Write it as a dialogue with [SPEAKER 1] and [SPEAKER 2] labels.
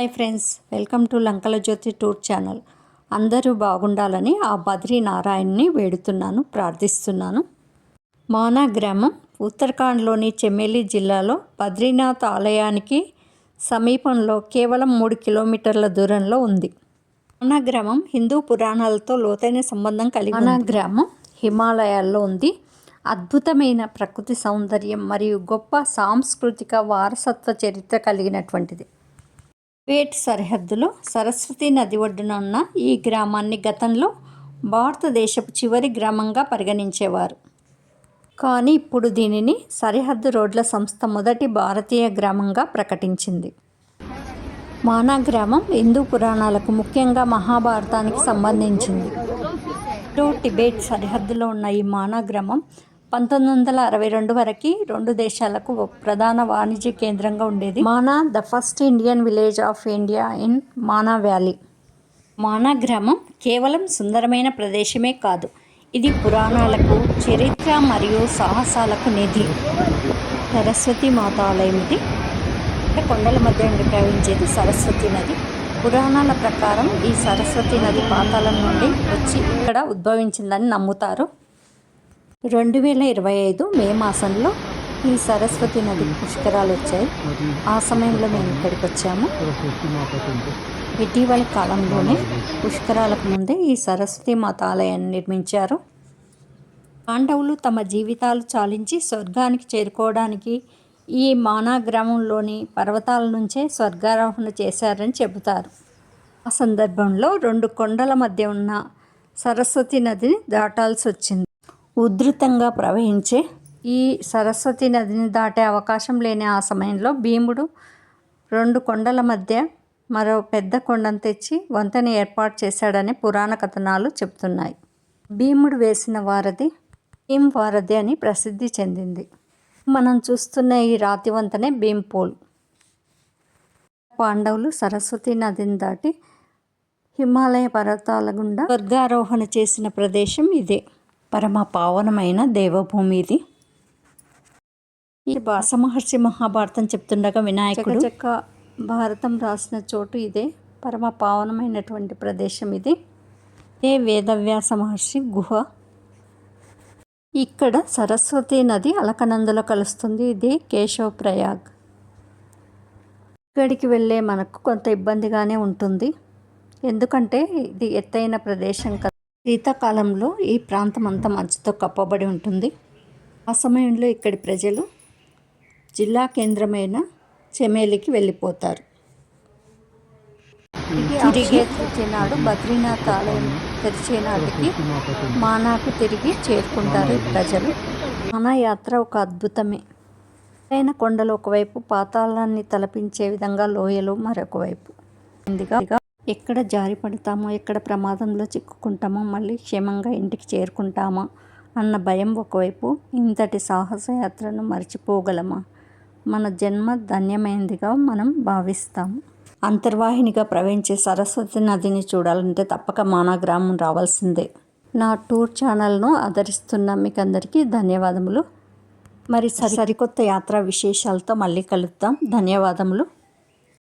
[SPEAKER 1] Hi friends welcome to Lankala Jyothi tour channel అందరూ బాగుండాలని ఆ బద్రీ నారాయణ్ని వేడుతున్నాను ప్రార్థిస్తున్నాను. మానా గ్రామం ఉత్తరాఖండ్లోని చెమేలి జిల్లాలో బద్రీనాథ్ ఆలయానికి సమీపంలో కేవలం మూడు కిలోమీటర్ల దూరంలో ఉంది. మానా గ్రామం హిందూ పురాణాలతో లోతైన సంబంధం కలిగి మానా గ్రామం హిమాలయాల్లో ఉంది. అద్భుతమైన ప్రకృతి సౌందర్యం మరియు గొప్ప సాంస్కృతిక వారసత్వ చరిత్ర కలిగినటువంటిది. వేట్ సరిహద్దులో సరస్వతి నది ఒడ్డున ఉన్న ఈ గ్రామాన్ని గతంలో భారతదేశపు చివరి గ్రామంగా పరిగణించేవారు. కానీ ఇప్పుడు దీనిని సరిహద్దు రోడ్ల సంస్థ మొదటి భారతీయ గ్రామంగా ప్రకటించింది. మానా గ్రామం హిందూ పురాణాలకు ముఖ్యంగా మహాభారతానికి సంబంధించింది. ఇటు టిబెట్ సరిహద్దులో ఉన్న ఈ మానా గ్రామం పంతొమ్మిది వందల అరవై రెండు వరకు రెండు దేశాలకు ప్రధాన వాణిజ్య కేంద్రంగా ఉండేది. Mana the first Indian village of India in Mana valley. Mana గ్రామం కేవలం సుందరమైన ప్రదేశమే కాదు ఇది పురాణాలకు చరిత్ర మరియు సాహసాలకు నిధి. సరస్వతి మాత ఆలయం ఇది. కొండల మధ్య నుండి ప్రవహించేది సరస్వతి నది. పురాణాల ప్రకారం ఈ సరస్వతి నది పాతాళం నుండి వచ్చి ఇక్కడ ఉద్భవించిందని నమ్ముతారు. రెండు వేల ఇరవై ఐదు మే మాసంలో ఈ సరస్వతి నది పుష్కరాలు వచ్చాయి. ఆ సమయంలో మేము ఇక్కడికి వచ్చాము. ఇటీవల కాలంలోనే పుష్కరాలకు ముందే ఈ సరస్వతి మాత ఆలయాన్ని నిర్మించారు. పాండవులు తమ జీవితాలు చాలించి స్వర్గానికి చేరుకోవడానికి ఈ మానా గ్రామంలోని పర్వతాల నుంచే స్వర్గారోహణ చేశారని చెబుతారు. ఆ సందర్భంలో రెండు కొండల మధ్య ఉన్న సరస్వతి నదిని దాటాల్సి వచ్చింది ఉధృతంగా ప్రవహించే ఈ సరస్వతి నదిని దాటే అవకాశం లేని ఆ సమయంలో భీముడు రెండు కొండల మధ్య మరో పెద్ద కొండను తెచ్చి వంతెన ఏర్పాటు చేశాడని పురాణ కథనాలు చెబుతున్నాయి భీముడు వేసిన వారధి భీం వారధి అని ప్రసిద్ధి చెందింది. మనం చూస్తున్న ఈ రాతి వంతనే భీంపోల్ పాండవులు సరస్వతి నదిని దాటి హిమాలయ పర్వతాల గుండా స్వర్గారోహణ చేసిన ప్రదేశం ఇదే. పరమ పావనమైన దేవభూమి ఇది ఈ భాస మహర్షి మహాభారతం చెప్తుండగా వినాయకుడు చెక్క భారతం రాసిన చోటు ఇదే. పరమ పావనమైనటువంటి ప్రదేశం ఇది. ఇదే వేదవ్యాస మహర్షి గుహ? ఇక్కడ సరస్వతి నది అలకనందులో కలుస్తుంది. ఇది కేశవ్ ప్రయాగ్ ఇక్కడికి వెళ్ళే మనకు కొంత ఇబ్బందిగానే ఉంటుంది. ఎందుకంటే ఇది ఎత్తైన ప్రదేశం కదా. శీతాకాలంలో ఈ ప్రాంతం అంతా మంచుతో కప్పబడి ఉంటుంది. ఆ సమయంలో ఇక్కడి ప్రజలు జిల్లా కేంద్రమైన చెమేలికి వెళ్ళిపోతారు. తిరిగే నాడు బద్రీనాథ్ ఆలయం తెరిచే నాటికి మానాకు తిరిగి చేరుకుంటారు ప్రజలు. మానా యాత్ర ఒక అద్భుతమే. అయిన కొండలు ఒకవైపు పాతాళాన్ని తలపించే విధంగా లోయలు మరొక వైపు ఎక్కడ జారి పడతామో ఎక్కడ ప్రమాదంలో చిక్కుకుంటామో మళ్ళీ క్షేమంగా ఇంటికి చేరుకుంటామా అన్న భయం ఒకవైపు ఇంతటి సాహసయాత్రను మర్చిపోగలమా? మన జన్మ ధన్యమైందిగా మనం భావిస్తాం. అంతర్వాహినిగా ప్రవహించే సరస్వతి నదిని చూడాలంటే తప్పక మానాగ్రామం రావాల్సిందే. నా టూర్ ఛానల్ను ఆదరిస్తున్న మీకు అందరికీ ధన్యవాదములు. మరి సరికొత్త యాత్రా విశేషాలతో మళ్ళీ కలుద్దాం. ధన్యవాదములు.